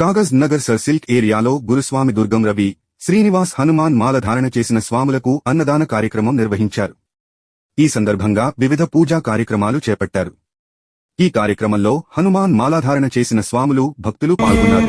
కాగజ్ నగర్ సర్సిల్క్ ఏరియాలో గురుస్వామి దుర్గం రవి శ్రీనివాస్ హనుమాన్ మాలధారణ చేసిన స్వాములకు అన్నదాన కార్యక్రమం నిర్వహించారు. ఈ సందర్భంగా వివిధ పూజా కార్యక్రమాలు చేపట్టారు. ఈ కార్యక్రమంలో హనుమాన్ మాలాధారణ చేసిన స్వాములు భక్తులు పాల్గొన్నారు.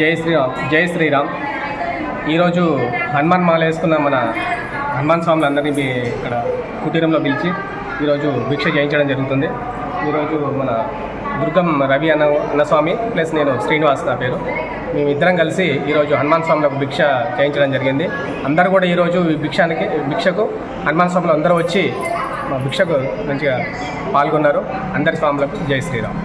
జై శ్రీరామ్ జై శ్రీరామ్ ఈరోజు హనుమాన్ మాల వేసుకున్న మన హనుమాన్ స్వామిని అందరినీ మీ ఇక్కడ కుటీరంలో పిలిచి ఈరోజు భిక్ష చేయించడం జరుగుతుంది. ఈరోజు మన దుర్గం రవి అన్న అన్నస్వామి ప్లస్ నేను శ్రీనివాస్ నా పేరు. మేమిద్దరం కలిసి ఈరోజు హనుమాన్ స్వామిలకు భిక్ష చేయించడం జరిగింది. అందరూ కూడా ఈరోజు ఈ భిక్షానికి భిక్షకు హనుమాన్ స్వాములు అందరూ వచ్చి మా భిక్షకు మంచిగా పాల్గొన్నారు. అందరి స్వాములకు జై శ్రీరామ్.